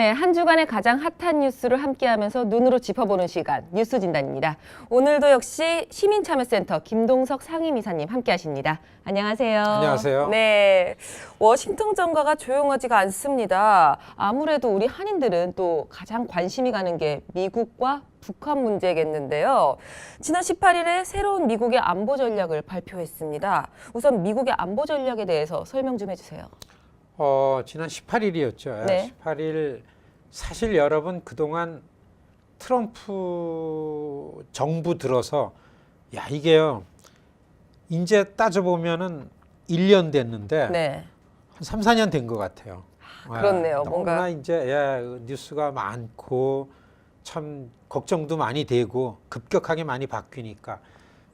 네, 한 주간의 가장 핫한 뉴스를 함께하면서 눈으로 짚어보는 시간 뉴스 진단입니다. 오늘도 역시 시민참여센터 김동석 상임이사님 함께하십니다. 안녕하세요. 안녕하세요. 네, 워싱턴 정가가 조용하지가 않습니다. 아무래도 우리 한인들은 또 가장 관심이 가는 게 미국과 북한 문제겠는데요. 지난 18일에 새로운 미국의 안보 전략을 발표했습니다. 우선 미국의 안보 전략에 대해서 설명 좀 해주세요. 어, 지난 18일이었죠. 네. 18일 사실 여러분 그동안 트럼프 정부 들어서 야 이게요. 이제 따져 보면은 1년 됐는데 네. 한 3, 4년 된 것 같아요. 그렇네요. 아, 뭔가- 이제 예, 뉴스가 많고 참 걱정도 많이 되고 급격하게 많이 바뀌니까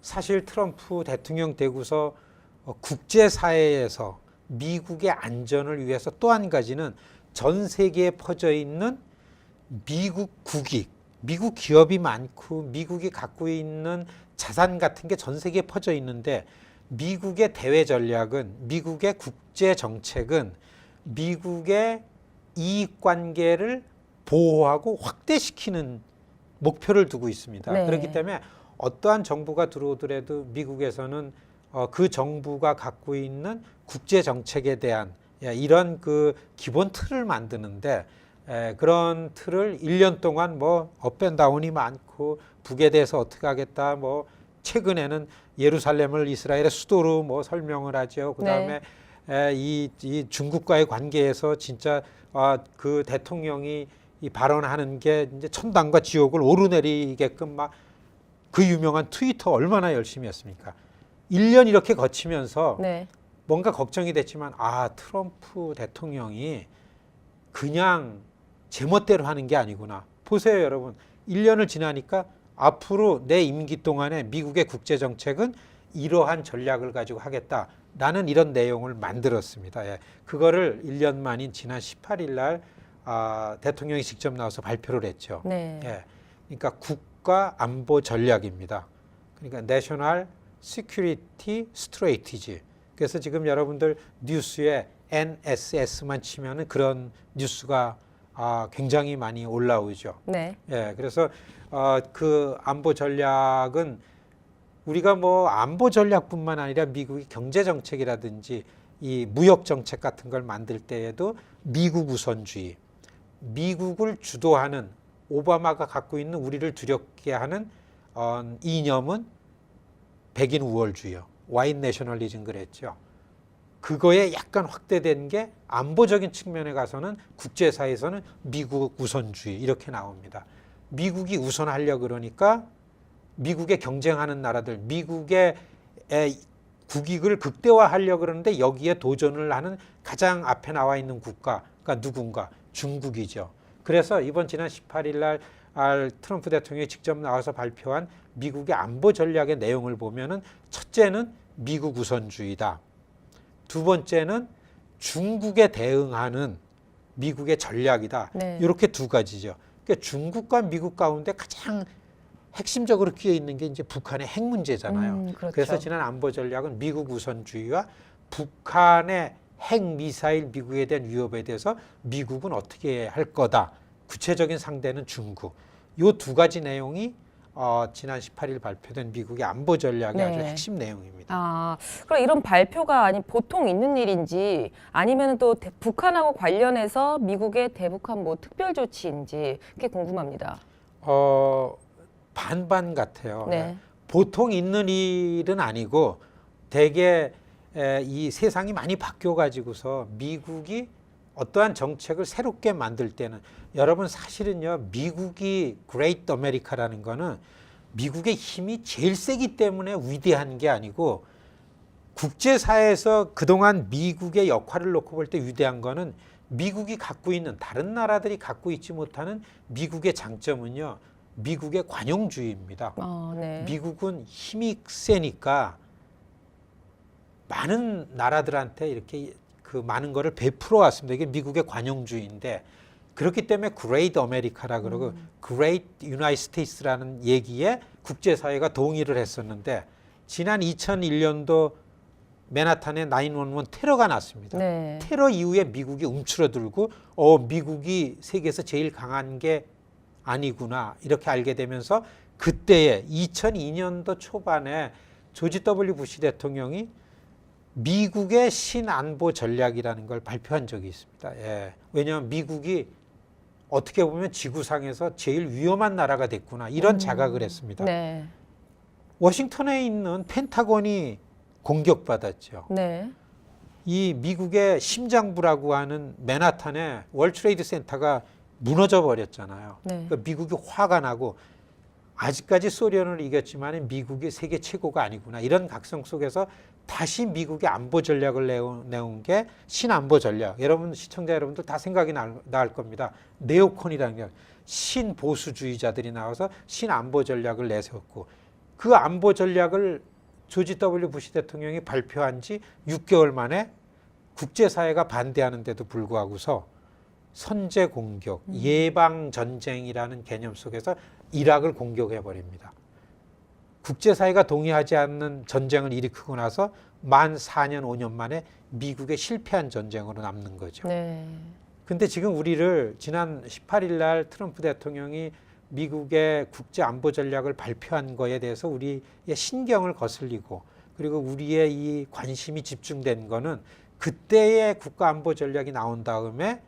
사실 트럼프 대통령 되고서 어, 국제 사회에서 미국의 안전을 위해서 또 한 가지는 전 세계에 퍼져 있는 미국 국익, 미국 기업이 많고 미국이 갖고 있는 자산 같은 게 전 세계에 퍼져 있는데 미국의 대외 전략은 미국의 국제 정책은 미국의 이익 관계를 보호하고 확대시키는 목표를 두고 있습니다. 네. 그렇기 때문에 어떠한 정부가 들어오더라도 미국에서는 어, 그 정부가 갖고 있는 국제 정책에 대한 야, 이런 그 기본 틀을 만드는데 에, 그런 틀을 1년 동안 뭐 업앤다운이 많고 북에 대해서 어떻게 하겠다 뭐 최근에는 예루살렘을 이스라엘의 수도로 뭐 설명을 하죠. 그다음에 에, 이, 이 중국과의 관계에서 진짜 아, 그 대통령이 이 발언하는 게 이제 천당과 지옥을 오르내리게끔 막 그 유명한 트위터 얼마나 열심히 했습니까? 1년 이렇게 거치면서 네. 뭔가 걱정이 됐지만 아 트럼프 대통령이 그냥 제멋대로 하는 게 아니구나. 보세요, 여러분. 1년을 지나니까 앞으로 내 임기 동안에 미국의 국제 정책은 이러한 전략을 가지고 하겠다. 라는 이런 내용을 만들었습니다. 예. 그거를 1년 만인 지난 18일 날 아, 대통령이 직접 나와서 발표를 했죠. 네. 예. 그러니까 국가 안보 전략입니다. 그러니까 National Security Strategy. 그래서 지금 여러분들 뉴스에 NSS만 치면은 그런 뉴스가 아, 굉장히 많이 올라오죠. 네. 예, 그래서 어, 그 안보 전략은 우리가 뭐 안보 전략뿐만 아니라 미국의 경제 정책이라든지 이 무역 정책 같은 걸 만들 때에도 미국 우선주의, 미국을 주도하는 오바마가 갖고 있는 우리를 두렵게 하는 어, 이념은 백인 우월주의요, 와인 내셔널리즘 그랬죠. 그거에 약간 확대된 게 안보적인 측면에 가서는 국제사에서는 미국 우선주의 이렇게 나옵니다. 미국이 우선하려 그러니까 미국에 경쟁하는 나라들, 미국의 에, 국익을 극대화하려 그러는데 여기에 도전을 하는 가장 앞에 나와 있는 국가가 누군가 중국이죠. 그래서 이번 지난 18일 날 알, 트럼프 대통령이 직접 나와서 발표한 미국의 안보 전략의 내용을 보면은 첫째는 미국 우선주의다. 두 번째는 중국에 대응하는 미국의 전략이다. 네. 이렇게 두 가지죠. 그러니까 중국과 미국 가운데 가장 핵심적으로 끼어 있는 게 이제 북한의 핵 문제잖아요. 음, 그렇죠. 그래서 지난 안보 전략은 미국 우선주의와 북한의 핵 미사일 미국에 대한 위협에 대해서 미국은 어떻게 할 거다. 구체적인 상대는 중국. 요두 가지 내용이 어, 지난 18일 발표된 미국의 안보 전략의 아주 네. 핵심 내용입니다. 아, 그럼 이런 발표가 아니 보통 있는 일인지 아니면 또 대- 북한하고 관련해서 미국의 대북한 뭐 특별 조치인지 그게 궁금합니다. 어, 반반 같아요. 네. 보통 있는 일은 아니고 대개 에, 이 세상이 많이 바뀌어 가지고서 미국이 어떠한 정책을 새롭게 만들 때는 여러분 사실은요 미국이 그레이트 아메리카라는 거는 미국의 힘이 제일 세기 때문에 위대한 게 아니고 국제사회에서 그동안 미국의 역할을 놓고 볼 때 위대한 거는 미국이 갖고 있는 다른 나라들이 갖고 있지 못하는 미국의 장점은요 미국의 관용주의입니다. 어, 네. 미국은 힘이 세니까 많은 나라들한테 이렇게 그 많은 거를 베풀어 왔습니다. 이게 미국의 관용주의인데 그렇기 때문에 그레이트 아메리카라 그러고 그레이트 유나이트 스테이트스라는 얘기에 국제사회가 동의를 했었는데 지난 2001년도 맨하탄에 911 테러가 났습니다. 네. 테러 이후에 미국이 움츠러들고 어 미국이 세계에서 제일 강한 게 아니구나 이렇게 알게 되면서 그때에 2002년도 초반에 조지 W 부시 대통령이 미국의 신안보 전략이라는 걸 발표한 적이 있습니다. 예. 왜냐하면 미국이 어떻게 보면 지구상에서 제일 위험한 나라가 됐구나 이런 자각을 했습니다. 네. 워싱턴에 있는 펜타곤이 공격받았죠. 네. 이 미국의 심장부라고 하는 맨하탄에 월트레이드 센터가 무너져 버렸잖아요. 네. 그러니까 미국이 화가 나고 아직까지 소련을 이겼지만 미국이 세계 최고가 아니구나 이런 각성 속에서 다시 미국의 안보 전략을 내온, 게 신안보 전략. 여러분 시청자 여러분들 다 생각이 날, 날 겁니다. 네오콘이라는 게 신보수주의자들이 나와서 신안보 전략을 내세웠고 그 안보 전략을 조지 W 부시 대통령이 발표한 지 6개월 만에 국제사회가 반대하는데도 불구하고서 선제 공격, 예방 전쟁이라는 개념 속에서 이락을 공격해 버립니다. 국제사회가 동의하지 않는 전쟁을 일으키고 나서 만 4년 5년 만에 미국의 실패한 전쟁으로 남는 거죠. 네. 근데 지금 우리를 지난 18일 날 트럼프 대통령이 미국의 국제 안보 전략을 발표한 거에 대해서 우리의 신경을 거슬리고 그리고 우리의 이 관심이 집중된 거는 그때의 국가 안보 전략이 나온 다음에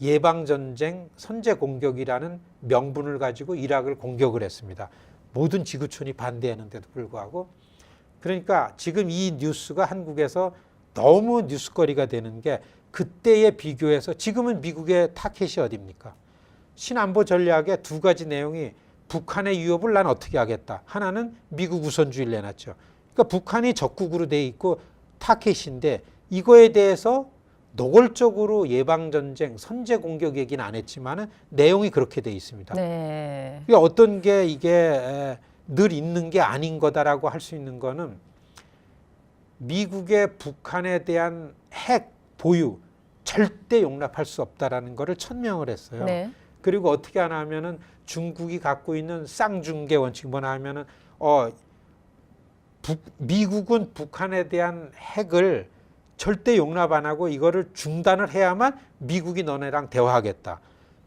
예방 전쟁 선제 공격이라는 명분을 가지고 이락을 공격을 했습니다. 모든 지구촌이 반대하는데도 불구하고 그러니까 지금 이 뉴스가 한국에서 너무 뉴스거리가 되는 게 그때에 비교해서 지금은 미국의 타켓이 어딥니까? 신안보 전략의 두 가지 내용이 북한의 위협을 난 어떻게 하겠다. 하나는 미국 우선주의를 내놨죠. 그러니까 북한이 적국으로 돼 있고 타켓인데 이거에 대해서 노골적으로 예방 전쟁, 선제 공격 얘기는 안 했지만은 내용이 그렇게 돼 있습니다. 네. 그러니까 어떤 게 이게 에, 늘 있는 게 아닌 거다라고 할 수 있는 거는 미국의 북한에 대한 핵 보유 절대 용납할 수 없다라는 거를 천명을 했어요. 네. 그리고 어떻게 하나 하면은 중국이 갖고 있는 쌍중계 원칙 뭐냐 하면은 어 북, 미국은 북한에 대한 핵을 절대 용납 안 하고 이거를 중단을 해야만 미국이 너네랑 대화하겠다.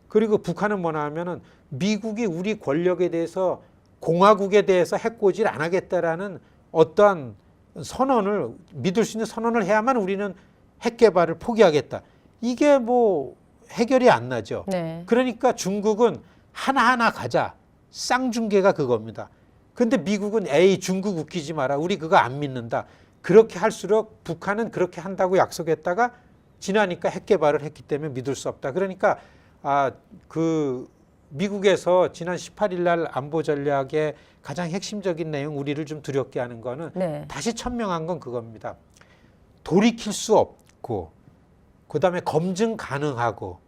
그리고 북한은 뭐냐 하면은 미국이 우리 권력에 대해서 공화국에 대해서 해코지를 안 하겠다라는 어떠한 선언을 믿을 수 있는 선언을 해야만 우리는 핵 개발을 포기하겠다. 이게 뭐 해결이 안 나죠. 네. 그러니까 중국은 하나하나 가자. 쌍중계가 그겁니다. 근데 미국은 에이 중국 웃기지 마라. 우리 그거 안 믿는다. 그렇게 할수록 북한은 그렇게 한다고 약속했다가 지나니까 핵 개발을 했기 때문에 믿을 수 없다. 그러니까 아 그 미국에서 지난 18일 날 안보 전략의 가장 핵심적인 내용 우리를 좀 두렵게 하는 거는 네. 다시 천명한 건 그겁니다. 돌이킬 수 없고 그다음에 검증 가능하고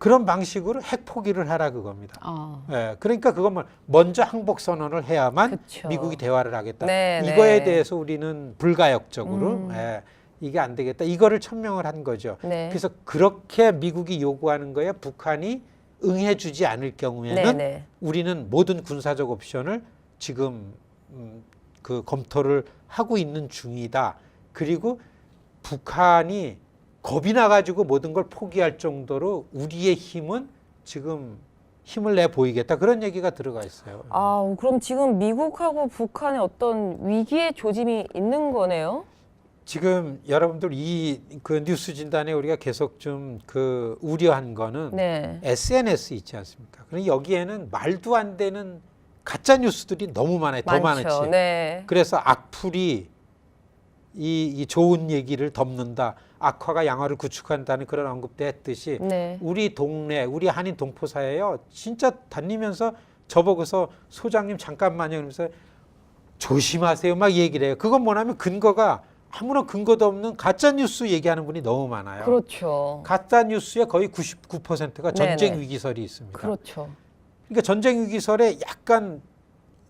그런 방식으로 핵 포기를 하라 그겁니다. 아. 예, 그러니까 그것만 먼저 항복 선언을 해야만 그쵸. 미국이 대화를 하겠다. 네, 이거에 네. 대해서 우리는 불가역적으로 음. 예, 이게 안 되겠다. 이거를 천명을 한 거죠. 네. 그래서 그렇게 미국이 요구하는 거에 북한이 응해주지 않을 경우에는 네, 네. 우리는 모든 군사적 옵션을 지금 음, 그 검토를 하고 있는 중이다. 그리고 북한이 겁이 나가지고 모든 걸 포기할 정도로 우리의 힘은 지금 힘을 내 보이겠다 그런 얘기가 들어가 있어요. 아, 그럼 지금 미국하고 북한의 어떤 위기의 조짐이 있는 거네요? 지금 여러분들 이 그 뉴스 진단에 우리가 계속 좀 그 우려한 거는 네. SNS 있지 않습니까? 그럼 여기에는 말도 안 되는 가짜 뉴스들이 너무 많아요. 더 많죠. 많지. 네. 그래서 악플이 이, 이 좋은 얘기를 덮는다. 악화가 양화를 구축한다는 그런 언급도 했듯이 네. 우리 동네, 우리 한인 동포사예요. 진짜 다니면서 저보고서 소장님 잠깐만요. 그러면서 조심하세요. 막 얘기를 해요. 그건 뭐냐면 근거가 아무런 근거도 없는 가짜 뉴스 얘기하는 분이 너무 많아요. 그렇죠. 가짜 뉴스의 거의 99%가 전쟁 네네. 위기설이 있습니다. 그렇죠. 그러니까 전쟁 위기설에 약간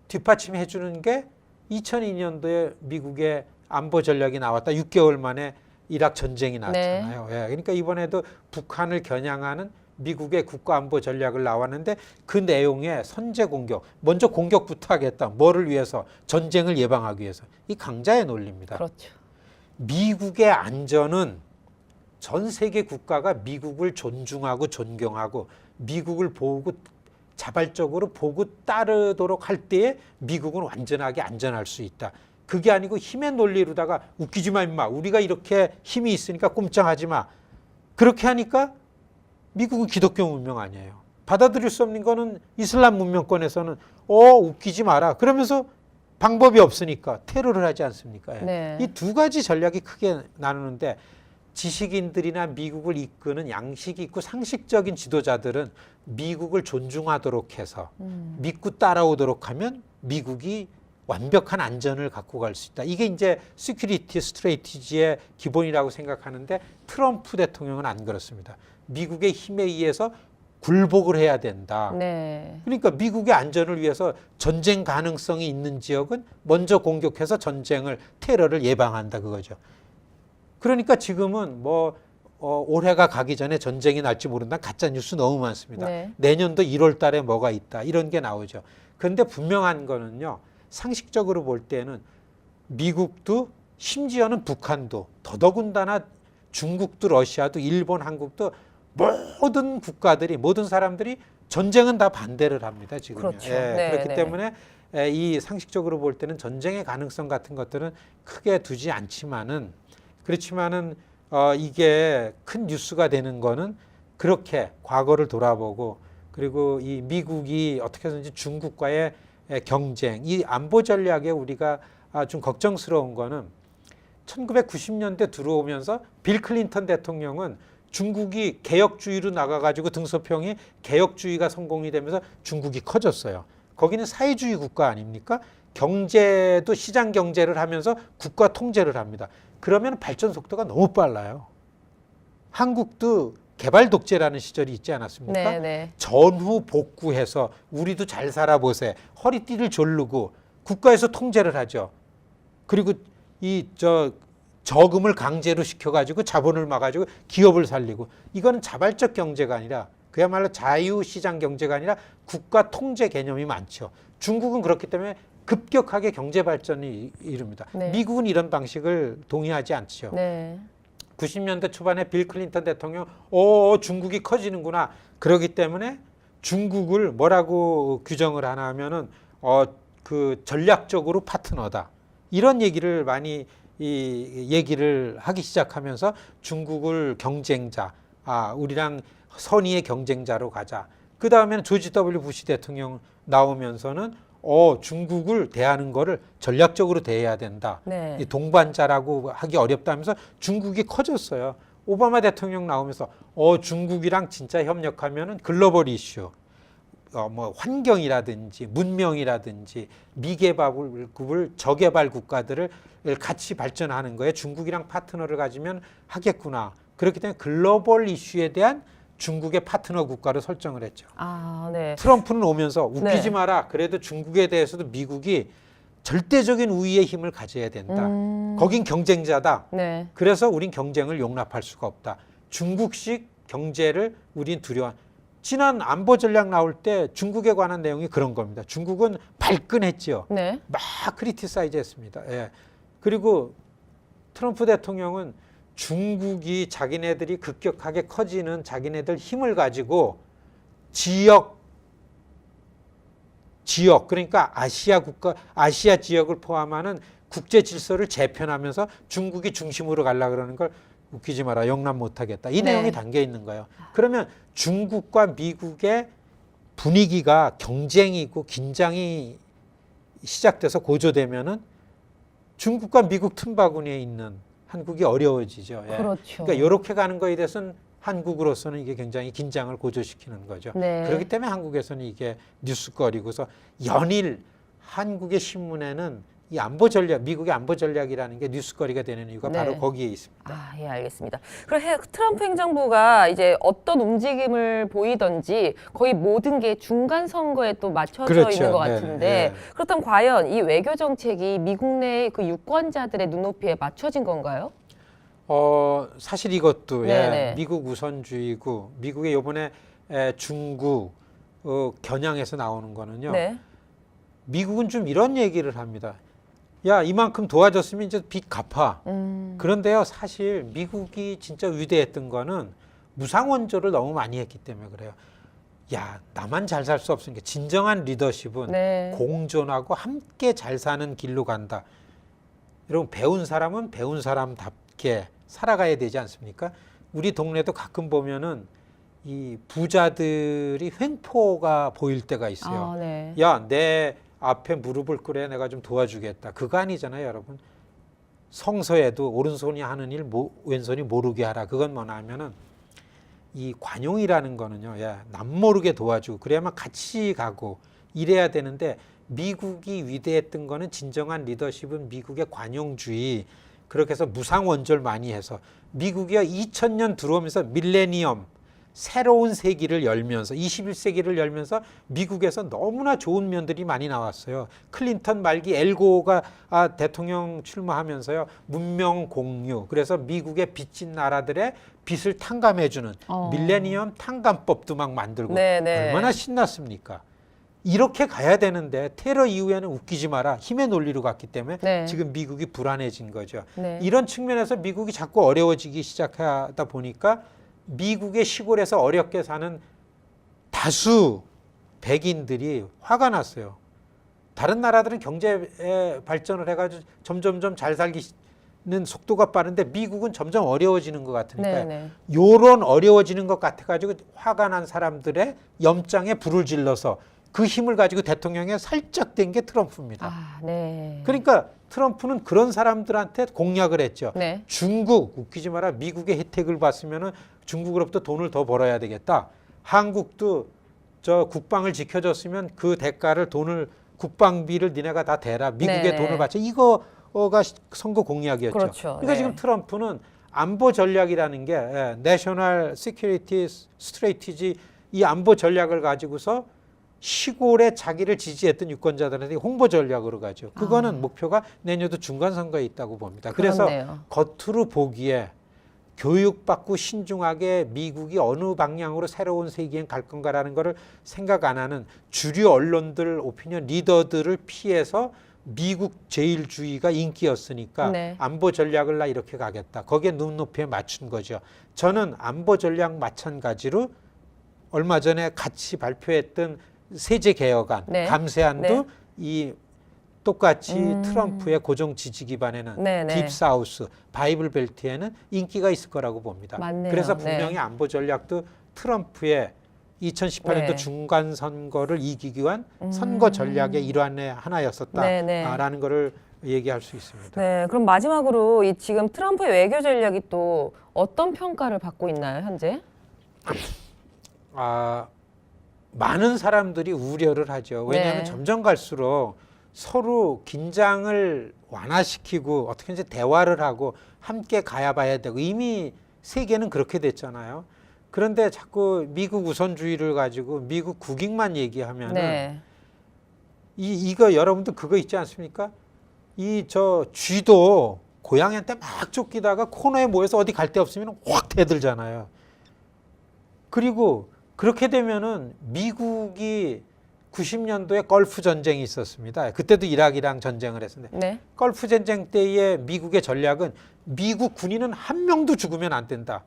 뒷받침해 주는 게 2002년도에 미국의 안보 전략이 나왔다. 6개월 만에 이락 전쟁이 났잖아요. 예, 그러니까 이번에도 북한을 겨냥하는 미국의 국가안보 전략을 나왔는데 그 내용에 선제 공격, 먼저 공격부터 하겠다. 뭐를 위해서? 전쟁을 예방하기 위해서. 이 강자의 논리입니다. 그렇죠. 미국의 안전은 전 세계 국가가 미국을 존중하고 존경하고 미국을 보고 자발적으로 보고 따르도록 할 때에 미국은 완전하게 안전할 수 있다. 그게 아니고 힘의 논리로다가 웃기지 마 임마. 우리가 이렇게 힘이 있으니까 꼼짝하지 마. 그렇게 하니까 미국은 기독교 문명 아니에요. 받아들일 수 없는 거는 이슬람 문명권에서는 어 웃기지 마라. 그러면서 방법이 없으니까 테러를 하지 않습니까? 네. 이두 가지 전략이 크게 나누는데 지식인들이나 미국을 이끄는 양식이 있고 상식적인 지도자들은 미국을 존중하도록 해서 음. 믿고 따라오도록 하면 미국이 완벽한 안전을 갖고 갈 수 있다. 이게 이제 시큐리티 스트레이티지의 기본이라고 생각하는데 트럼프 대통령은 안 그렇습니다. 미국의 힘에 의해서 굴복을 해야 된다. 네. 그러니까 미국의 안전을 위해서 전쟁 가능성이 있는 지역은 먼저 공격해서 전쟁을 테러를 예방한다 그거죠. 그러니까 지금은 뭐 어, 올해가 가기 전에 전쟁이 날지 모른다 가짜 뉴스 너무 많습니다. 네. 내년도 1월 달에 뭐가 있다 이런 게 나오죠. 그런데 분명한 거는요. 상식적으로 볼 때는 미국도 심지어는 북한도 더더군다나 중국도 러시아도 일본 한국도 모든 국가들이 모든 사람들이 전쟁은 다 반대를 합니다 지금 그렇죠. 네, 그렇기 네. 때문에 에, 이 상식적으로 볼 때는 전쟁의 가능성 같은 것들은 크게 두지 않지만은 그렇지만은 어, 이게 큰 뉴스가 되는 거는 그렇게 과거를 돌아보고 그리고 이 미국이 어떻게 해서든지 중국과의 에, 경쟁 이 안보 전략에 우리가 아, 좀 걱정스러운 거는 1990년대 들어오면서 빌 클린턴 대통령은 중국이 개혁주의로 나가가지고 등소평이 개혁주의가 성공이 되면서 중국이 커졌어요. 거기는 사회주의 국가 아닙니까? 경제도 시장 경제를 하면서 국가 통제를 합니다. 그러면 발전 속도가 너무 빨라요. 한국도 개발 독재라는 시절이 있지 않았습니까? 네, 네. 전후 복구해서 우리도 잘 살아보세 허리띠를 졸르고 국가에서 통제를 하죠. 그리고 이 저 저금을 강제로 시켜가지고 자본을 막아가지고 기업을 살리고 이거는 자발적 경제가 아니라 그야말로 자유시장 경제가 아니라 국가 통제 개념이 많죠. 중국은 그렇기 때문에 급격하게 경제 발전이 이릅니다. 네. 미국은 이런 방식을 동의하지 않죠. 네. 90년대 초반에 빌 클린턴 대통령, 오, 중국이 커지는구나. 그러기 때문에 중국을 뭐라고 규정을 하나 하면은, 어, 그 전략적으로 파트너다. 이런 얘기를 많이 이 얘기를 하기 시작하면서 중국을 경쟁자, 아, 우리랑 선의의 경쟁자로 가자. 그 다음에는 조지 W 부시 대통령 나오면서는 어, 중국을 대하는 거를 전략적으로 대해야 된다. 네. 이 동반자라고 하기 어렵다면서 중국이 커졌어요. 오바마 대통령 나오면서 어 중국이랑 진짜 협력하면은 글로벌 이슈, 어 뭐 환경이라든지 문명이라든지 미개발국을 저개발 국가들을 같이 발전하는 거에 중국이랑 파트너를 가지면 하겠구나. 그렇기 때문에 글로벌 이슈에 대한 중국의 파트너 국가를 설정을 했죠. 아, 네. 트럼프는 오면서 웃기지 네. 마라. 그래도 중국에 대해서도 미국이 절대적인 우위의 힘을 가져야 된다. 음, 거긴 경쟁자다. 네. 그래서 우린 경쟁을 용납할 수가 없다. 중국식 경제를 우린 두려워. 지난 안보 전략 나올 때 중국에 관한 내용이 그런 겁니다. 중국은 발끈했지요. 네. 막 크리티사이즈 했습니다. 예. 그리고 트럼프 대통령은 중국이 자기네들이 급격하게 커지는 자기네들 힘을 가지고 지역 지역 그러니까 아시아 국가 아시아 지역을 포함하는 국제 질서를 재편하면서 중국이 중심으로 가려 그러는 걸 웃기지 마라 용납 못하겠다 이 네. 내용이 담겨 있는 거예요. 그러면 중국과 미국의 분위기가 경쟁이고 긴장이 시작돼서 고조되면은 중국과 미국 틈바구니에 있는 한국이 어려워지죠. 예. 그렇죠. 그러니까 이렇게 가는 거에 대해서는 한국으로서는 이게 굉장히 긴장을 고조시키는 거죠. 네. 그렇기 때문에 한국에서는 이게 뉴스거리고서 연일 한국의 신문에는 이 안보 전략, 미국의 안보 전략이라는 게 뉴스거리가 되는 이유가 네. 바로 거기에 있습니다. 아, 예, 알겠습니다. 그럼 해- 트럼프 행정부가 이제 어떤 움직임을 보이던지 거의 모든 게 중간 선거에 또 맞춰져 그렇죠. 있는 것 네, 같은데 네. 그렇다면 과연 이 외교 정책이 미국 내 그 유권자들의 눈높이에 맞춰진 건가요? 어, 사실 이것도. 예, 미국 우선주의고 미국의 요번에 에, 중국 어, 겨냥해서 나오는 거는요. 네. 미국은 좀 이런 얘기를 합니다. 야 이만큼 도와줬으면 이제 빚 갚아. 음. 그런데요 사실 미국이 진짜 위대했던 거는 무상원조를 너무 많이 했기 때문에 그래요. 야 나만 잘 살 수 없으니까 진정한 리더십은 네. 공존하고 함께 잘 사는 길로 간다. 여러분 배운 사람은 배운 사람답게 살아가야 되지 않습니까? 우리 동네도 가끔 보면은 이 부자들이 횡포가 보일 때가 있어요. 아, 네. 야, 내 앞에 무릎을 꿇어 내가 좀 도와주겠다. 그거 아니잖아요, 여러분. 성서에도 오른손이 하는 일 모- 왼손이 모르게 하라. 그건 뭐냐면은 이 관용이라는 거는요. 야, 남 모르게 도와주고 그래야만 같이 가고 이래야 되는데 미국이 위대했던 거는 진정한 리더십은 미국의 관용주의. 그렇게 해서 무상 원조를 많이 해서 미국이요 2000년 들어오면서 밀레니엄 새로운 세기를 열면서 21세기를 열면서 미국에서 너무나 좋은 면들이 많이 나왔어요. 클린턴 말기 엘고가 아, 대통령 출마하면서요 문명 공유 그래서 미국의 빚진 나라들의 빚을 탕감해 주는 어. 밀레니엄 탕감법도 막 만들고 네, 네. 얼마나 신났습니까? 이렇게 가야 되는데 테러 이후에는 웃기지 마라 힘의 논리로 갔기 때문에 네. 지금 미국이 불안해진 거죠. 네. 이런 측면에서 미국이 자꾸 어려워지기 시작하다 보니까 미국의 시골에서 어렵게 사는 다수 백인들이 화가 났어요. 다른 나라들은 경제 발전을 해가지고 점점점 잘 살기는 속도가 빠른데 미국은 점점 어려워지는 것 같으니까 네, 네. 요런 어려워지는 것 같아가지고 화가 난 사람들의 염장에 불을 질러서 그 힘을 가지고 대통령에 살짝 된 게 트럼프입니다. 아, 네. 그러니까 트럼프는 그런 사람들한테 공약을 했죠. 네. 중국 웃기지 마라 미국의 혜택을 받으면은 중국으로부터 돈을 더 벌어야 되겠다. 한국도 저 국방을 지켜줬으면 그 대가를 돈을 국방비를 니네가 다 대라 미국의 네네. 돈을 받자 이거가 선거 공약이었죠. 그렇죠. 그러니까 네. 지금 트럼프는 안보 전략이라는 게 예, 내셔널 시큐리티 스트레이티지 이 안보 전략을 가지고서 시골에 자기를 지지했던 유권자들한테 홍보 전략으로 가죠. 그거는 목표가 내년도 중간 선거에 있다고 봅니다. 그래서 아. 그렇네요. 겉으로 보기에 교육받고 신중하게 미국이 어느 방향으로 새로운 세계에 갈 건가라는 거를 생각 안 하는 주류 언론들 오피니언 리더들을 피해서 미국 제일주의가 인기였으니까 네. 안보 전략을 나 이렇게 가겠다. 거기에 눈높이에 맞춘 거죠. 저는 안보 전략 마찬가지로 얼마 전에 같이 발표했던 세제 개혁안 네. 감세안도 네. 이 똑같이 음. 트럼프의 고정 지지 기반에는 네, 네. 딥 사우스 바이블 벨트에는 인기가 있을 거라고 봅니다. 맞네요. 그래서 네. 분명히 안보 전략도 트럼프의 2018년도 네. 중간 선거를 이기기 위한 음. 선거 전략의 일환의 하나였었다라는 네, 네. 거를 얘기할 수 있습니다. 네, 그럼 마지막으로 이 지금 트럼프의 외교 전략이 또 어떤 평가를 받고 있나요, 현재? 아, 많은 사람들이 우려를 하죠. 왜냐하면 네. 점점 갈수록 서로 긴장을 완화시키고 어떻게 이제 대화를 하고 함께 가야 봐야 되고 이미 세계는 그렇게 됐잖아요. 그런데 자꾸 미국 우선주의를 가지고 미국 국익만 얘기하면은 네. 이 이거 여러분들 그거 있지 않습니까? 이 저 쥐도 고양이한테 막 쫓기다가 코너에 모여서 어디 갈 데 없으면 확 대들잖아요. 그리고 그렇게 되면은 미국이 90년도에 걸프 전쟁이 있었습니다. 그때도 이라크랑 전쟁을 했었는데 네. 걸프 전쟁 때의 미국의 전략은 미국 군인은 한 명도 죽으면 안 된다.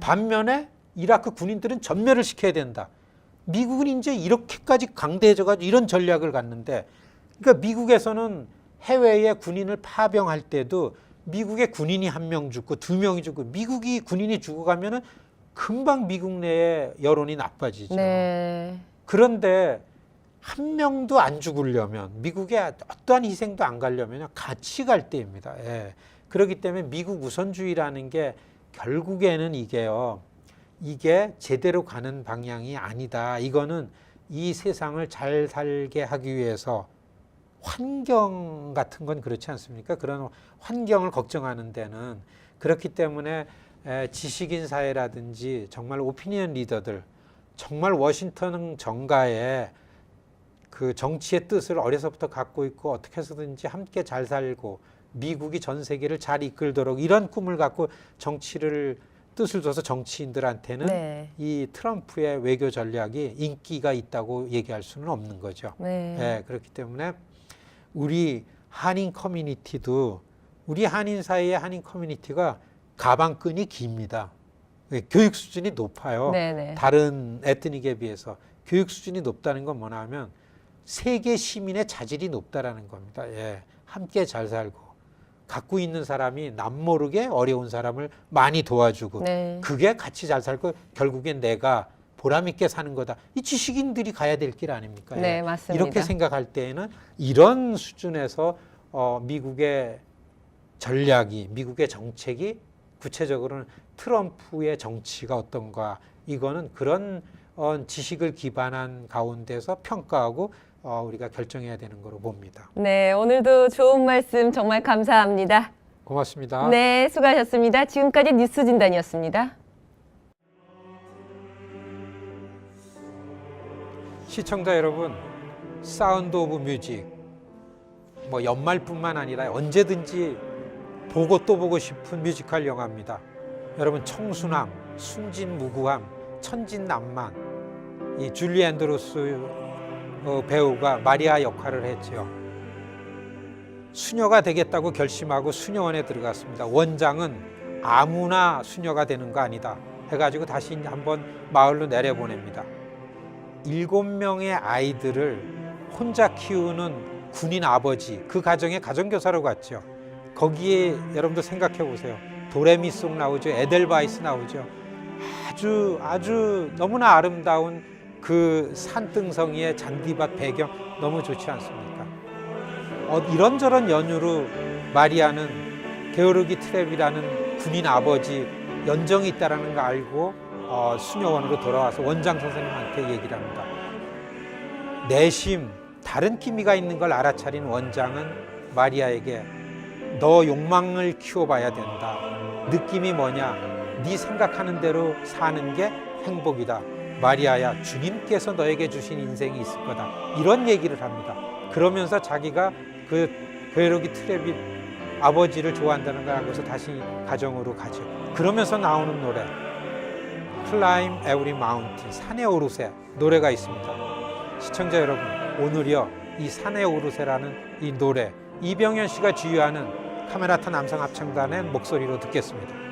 반면에 이라크 군인들은 전멸을 시켜야 된다. 미국은 이제 이렇게까지 강대해져가지고 이런 전략을 갔는데, 그러니까 미국에서는 해외에 군인을 파병할 때도 미국의 군인이 한 명 죽고 두 명이 죽고 미국이 군인이 죽어가면은 금방 미국 내의 여론이 나빠지죠. 네. 그런데 한 명도 안 죽으려면 미국의 어떠한 희생도 안 가려면 같이 갈 때입니다. 예. 그렇기 때문에 미국 우선주의라는 게 결국에는 이게요. 이게 제대로 가는 방향이 아니다. 이거는 이 세상을 잘 살게 하기 위해서 환경 같은 건 그렇지 않습니까? 그런 환경을 걱정하는 데는 그렇기 때문에 에, 지식인 사회라든지 정말 오피니언 리더들 정말 워싱턴 정가에 그 정치의 뜻을 어려서부터 갖고 있고 어떻게 해서든지 함께 잘 살고 미국이 전 세계를 잘 이끌도록 이런 꿈을 갖고 정치를 뜻을 둬서 정치인들한테는 네. 이 트럼프의 외교 전략이 인기가 있다고 얘기할 수는 없는 거죠. 네. 예, 그렇기 때문에 우리 한인 커뮤니티도 우리 한인 사이의 한인 커뮤니티가 가방끈이 깁니다. 예, 교육 수준이 높아요. 네네. 다른 에트닉에 비해서 교육 수준이 높다는 건 뭐냐 하면 세계 시민의 자질이 높다라는 겁니다. 예. 함께 잘 살고 갖고 있는 사람이 남모르게 어려운 사람을 많이 도와주고 네. 그게 같이 잘 살고 결국엔 내가 보람 있게 사는 거다. 이 지식인들이 가야 될 길 아닙니까? 예. 네, 맞습니다. 이렇게 생각할 때에는 이런 수준에서 어, 미국의 전략이 미국의 정책이 구체적으로는 트럼프의 정치가 어떤가 이거는 그런 어, 지식을 기반한 가운데서 평가하고 어, 우리가 결정해야 되는 거로 봅니다. 네, 오늘도 좋은 말씀 정말 감사합니다. 고맙습니다. 네, 수고하셨습니다. 지금까지 뉴스 진단이었습니다. 시청자 여러분, 사운드 오브 뮤직 뭐 연말뿐만 아니라 언제든지 보고 또 보고 싶은 뮤지컬 영화입니다. 여러분 청순함, 순진무구함, 천진난만 이 줄리 앤드로스 어, 배우가 마리아 역할을 했죠. 수녀가 되겠다고 결심하고 수녀원에 들어갔습니다. 원장은 아무나 수녀가 되는 거 아니다. 해가지고 다시 한번 마을로 내려보냅니다. 일곱 명의 아이들을 혼자 키우는 군인 아버지 그 가정에 가정교사로 갔죠. 거기에 여러분도 생각해 보세요. 도레미송 나오죠. 에델바이스 나오죠. 아주 아주 너무나 아름다운 그 산등성이의 잔디밭 배경 너무 좋지 않습니까? 어, 이런저런 연유로 마리아는 게오르기 트랩이라는 군인 아버지 연정이 있다라는 걸 알고 어, 수녀원으로 돌아와서 원장 선생님한테 얘기를 합니다. 내심 다른 기미가 있는 걸 알아차린 원장은 마리아에게 너 욕망을 키워봐야 된다. 느낌이 뭐냐? 네 생각하는 대로 사는 게 행복이다. 마리아야, 주님께서 너에게 주신 인생이 있을 거다. 이런 얘기를 합니다. 그러면서 자기가 그 괴로기 트랩이 아버지를 좋아한다는 걸 알고서 다시 가정으로 가죠. 그러면서 나오는 노래 Climb Every Mountain 산에 오르세 노래가 있습니다. 시청자 여러분 오늘이요 이 산에 오르세라는 이 노래 이병현 씨가 지휘하는 카메라타 남성 합창단의 목소리로 듣겠습니다.